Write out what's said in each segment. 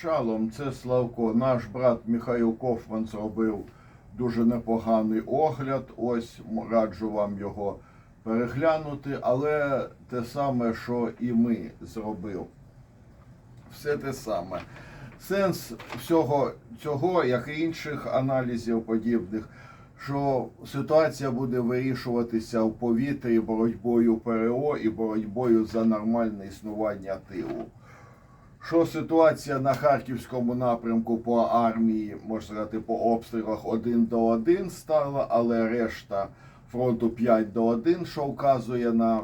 Шалом, це Славко. Наш брат Михайло Кофман зробив дуже непоганий огляд. Ось раджу вам його переглянути, але те саме, що і ми зробив. Все те саме. Сенс всього цього, як і інших аналізів подібних, що ситуація буде вирішуватися в повітрі боротьбою ПРО і боротьбою за нормальне існування тилу. Що ситуація на харківському напрямку по армії, можна сказати, по обстрілах 1 до 1 стала, але решта фронту 5 до 1, що вказує на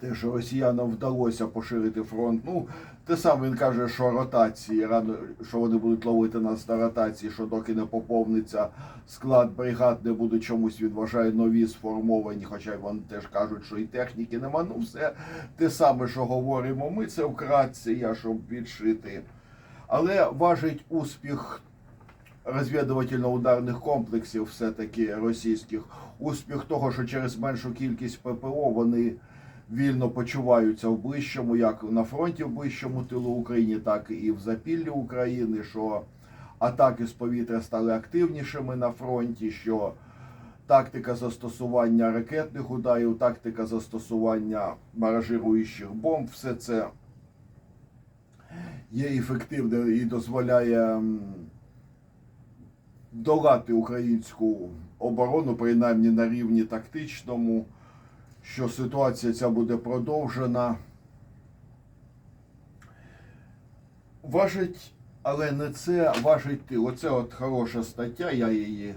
те, що росіянам вдалося поширити фронт. Ну, те саме він каже, що ротації, рано, що вони будуть ловити нас на ротації, що доки не поповниться склад бригад, не будуть чомусь відважає нові сформовані, хоча вони теж кажуть, що і техніки нема. Ну, все те саме, що говоримо ми, це вкратце, я щоб відшити. Але важить успіх розвідувально-ударних комплексів, все-таки російських, успіх того, що через меншу кількість ППО вони вільно почуваються в ближчому, як на фронті в ближчому тилу України, так і в запіллі України, що атаки з повітря стали активнішими на фронті, що тактика застосування ракетних ударів, тактика застосування баражируючих бомб, все це є ефективним і дозволяє долати українську оборону, принаймні на рівні тактичному, що ситуація ця буде продовжена. Важить, але не це, важить ти. Оце от хороша стаття, я її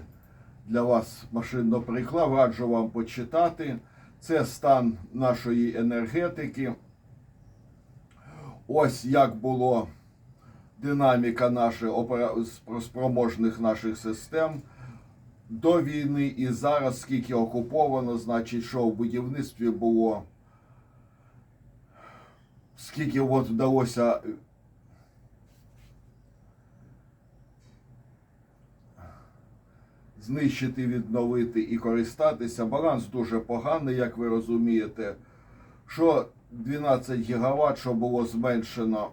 для вас машинно приклав, раджу вам почитати. Це стан нашої енергетики. Ось як було динаміка наших спроможних наших систем до війни і зараз, скільки окуповано, значить, що в будівництві було, скільки от вдалося знищити, відновити і користатися. Баланс дуже поганий, як ви розумієте. Що 12 гігават, що було зменшено,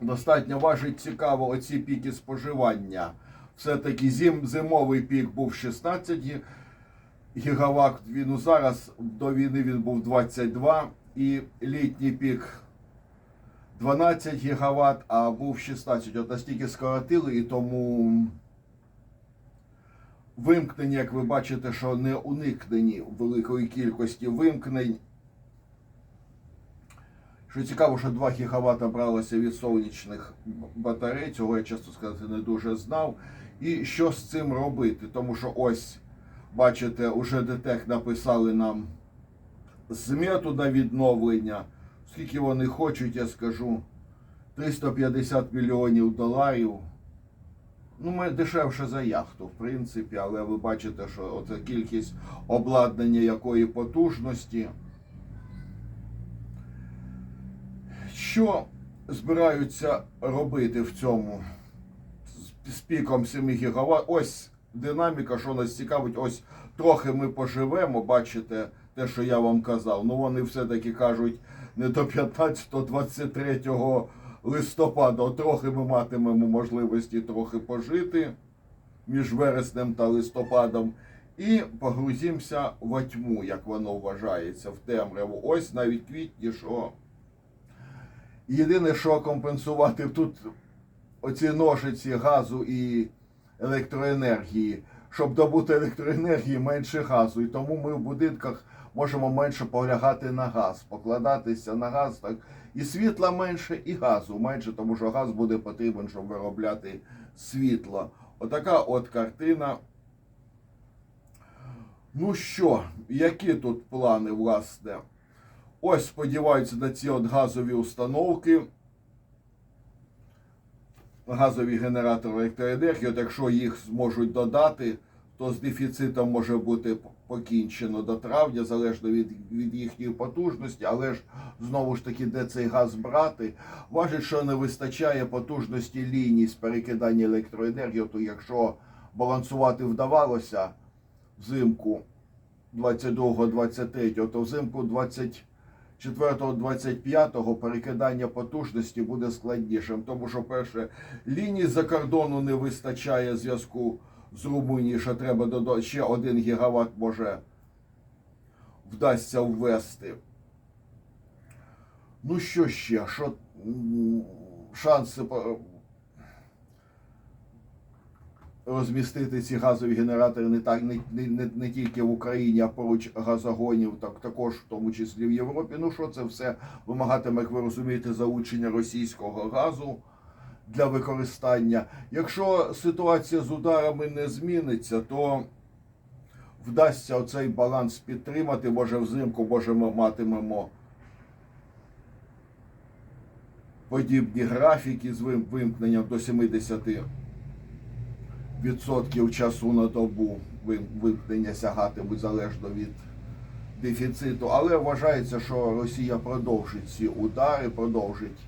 достатньо важить цікаво оці піки споживання. Все-таки зим, зимовий пік був 16 гі- гігават, він зараз до війни він був 22, і літній пік 12 гігават, а був 16. От настільки скоротили, і тому вимкнення, як ви бачите, що не уникнені великої кількості вимкнень. Що цікаво, що 2 гігавата бралося від сонячних батарей, цього я чесно сказати не дуже знав. І що з цим робити? Тому що ось, бачите, уже ДТЕК написали нам змету на відновлення. Скільки вони хочуть, я скажу, 350 мільйонів доларів. Ну, ми дешевше за яхту, в принципі, але ви бачите, що оця кількість обладнання якої потужності. Що збираються робити в цьому з- піком 7 гігават? Ось динаміка, що нас цікавить, ось трохи ми поживемо, бачите те, що я вам казав. Ну вони все-таки кажуть не до 15-23 листопада, трохи ми матимемо можливості трохи пожити між вереснем та листопадом. І погрузимося в тьму, як воно вважається, в темряву. Ось навіть квітні, що Єдине, що компенсувати тут оці ножиці газу і електроенергії, щоб добути електроенергії менше газу. І тому ми в будинках можемо менше полягати на газ, покладатися на газ так. І світла менше, і газу менше, тому що газ буде потрібен, щоб виробляти світло. Отака от картина. Ну що, які тут плани, власне? Ось сподіваються на ці от газові установки. Газові генератори електроенергії, от якщо їх зможуть додати, то з дефіцитом може бути покінчено до травня, залежно від, від їхньої потужності, але ж знову ж таки, де цей газ брати, важить, що не вистачає потужності ліній з перекидання електроенергії, то якщо балансувати вдавалося взимку 22-23, то взимку 20 4-25 перекидання потужності буде складнішим, тому що перше лінії за кордону не вистачає зв'язку з Румунією, що треба додати ще 1 гігават може вдасться ввести. Ну що ще? Що шанси по- розмістити ці газові генератори не так не, не, не, тільки в Україні, а поруч газогонів, так також в тому числі в Європі. Ну що це все вимагатиме, як ви розумієте, залучення російського газу для використання. Якщо ситуація з ударами не зміниться, то вдасться оцей баланс підтримати. Може взимку, може ми матимемо подібні графіки з вимкненням до 70 відсотків часу на добу вимкнення сягатимуть залежно від дефіциту. Але вважається, що Росія продовжить ці удари, продовжить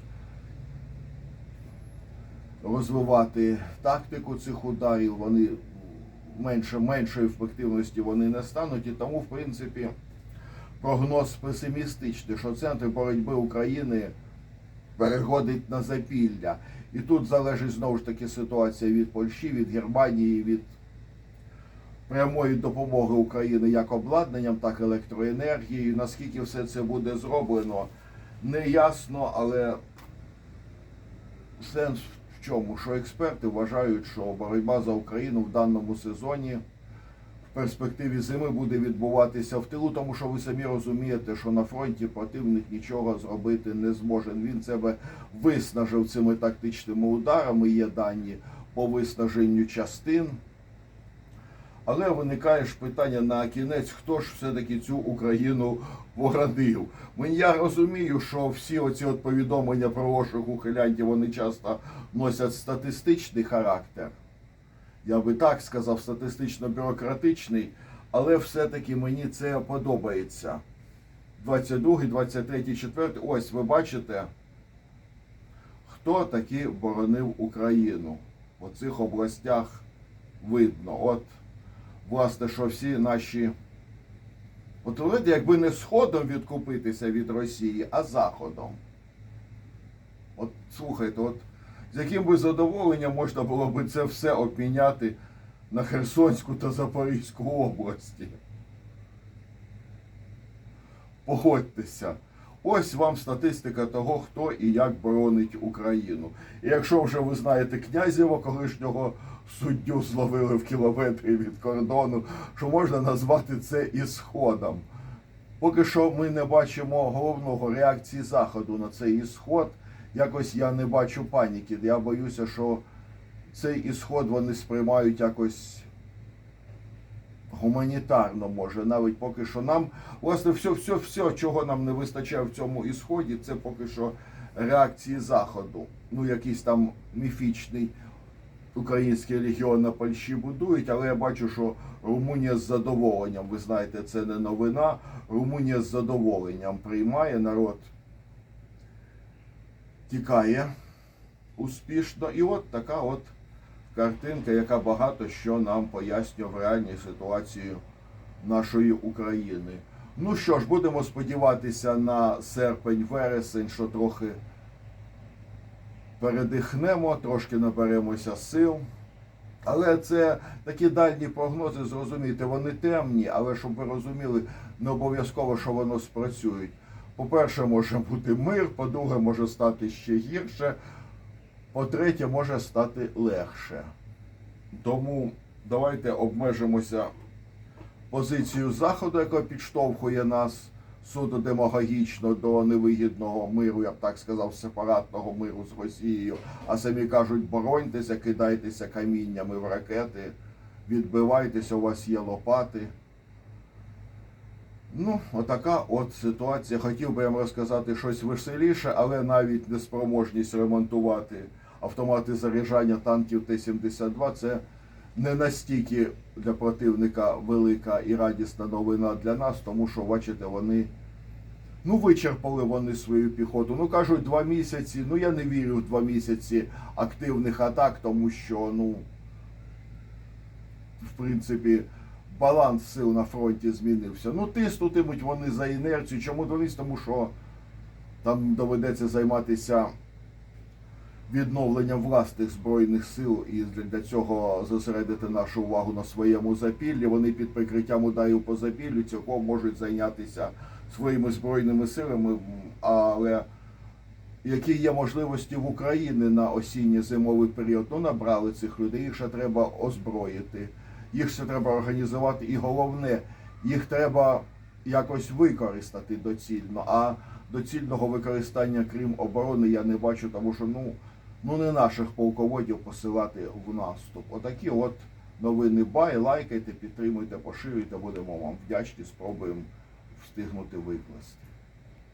розвивати тактику цих ударів. Вони менше меншої ефективності вони не стануть. І тому, в принципі, прогноз песимістичний, що центр боротьби України переходить на запілля. І тут залежить знову ж таки ситуація від Польщі, від Германії, від прямої допомоги України як обладнанням, так і електроенергією. Наскільки все це буде зроблено, не ясно, але сенс в чому? Що експерти вважають, що боротьба за Україну в даному сезоні перспективі зими буде відбуватися в тилу, тому що ви самі розумієте, що на фронті противник нічого зробити не зможе. Він себе виснажив цими тактичними ударами. Є дані по виснаженню частин. Але виникає ж питання на кінець, хто ж все-таки цю Україну порадив. Мені я розумію, що всі оці от повідомлення про ошук ухилянтів, вони часто носять статистичний характер. Я би так сказав, статистично-бюрократичний, але все-таки мені це подобається. 22, 23, 4. Ось ви бачите, хто таки боронив Україну. У цих областях видно. От, власне, що всі наші. От знаєте, якби не сходом відкупитися від Росії, а заходом. От слухайте, от з яким би задоволенням можна було би це все обміняти на Херсонську та Запорізьку області. Погодьтеся. Ось вам статистика того, хто і як боронить Україну. І якщо вже ви знаєте Князєва, колишнього суддю зловили в кілометрі від кордону, що можна назвати це ісходом. Поки що ми не бачимо головного реакції Заходу на цей ісход. Якось я не бачу паніки. Я боюся, що цей ісход вони сприймають якось гуманітарно, може, навіть поки що нам, власне, все, все, все, чого нам не вистачає в цьому ісході, це поки що реакції Заходу. Ну, якийсь там міфічний український легіон на Польщі будують, але я бачу, що Румунія з задоволенням, ви знаєте, це не новина. Румунія з задоволенням приймає народ. Тікає успішно. І от така от картинка, яка багато що нам пояснює в реальній ситуації нашої України. Ну що ж, будемо сподіватися на серпень-вересень, що трохи передихнемо, трошки наберемося сил. Але це такі дальні прогнози, зрозумійте, вони темні, але щоб ви розуміли, не обов'язково, що воно спрацюють. По-перше, може бути мир, по-друге, може стати ще гірше, по-третє, може стати легше. Тому давайте обмежимося позицією Заходу, яка підштовхує нас суто демагогічно до невигідного миру, я б так сказав, сепаратного миру з Росією. А самі кажуть, бороньтеся, кидайтеся каміннями в ракети, відбивайтеся, у вас є лопати. Ну, отака от ситуація. Хотів би я вам розказати щось веселіше, але навіть неспроможність ремонтувати автомати заряджання танків Т-72 це не настільки для противника велика і радісна новина для нас, тому що, бачите, вони ну вичерпали вони свою піхоту. Ну кажуть, два місяці. Ну я не вірю в два місяці активних атак, тому що, ну, в принципі, баланс сил на фронті змінився. Ну, тиснутимуть вони за інерцію. Чому них? Тому що Там доведеться займатися відновленням власних збройних сил і для цього зосередити нашу увагу на своєму запіллі. Вони під прикриттям ударів по запіллю цілком можуть зайнятися своїми збройними силами, але які є можливості в Україні на осінньо-зимовий період, ну набрали цих людей, їх ще треба озброїти, їх ще треба організувати, і головне, їх треба якось використати доцільно. А доцільного використання крім оборони я не бачу, тому що ну, ну не наших полководів посилати в наступ. Отакі от новини бай, лайкайте, підтримуйте, поширюйте, будемо вам вдячні, спробуємо встигнути викласти.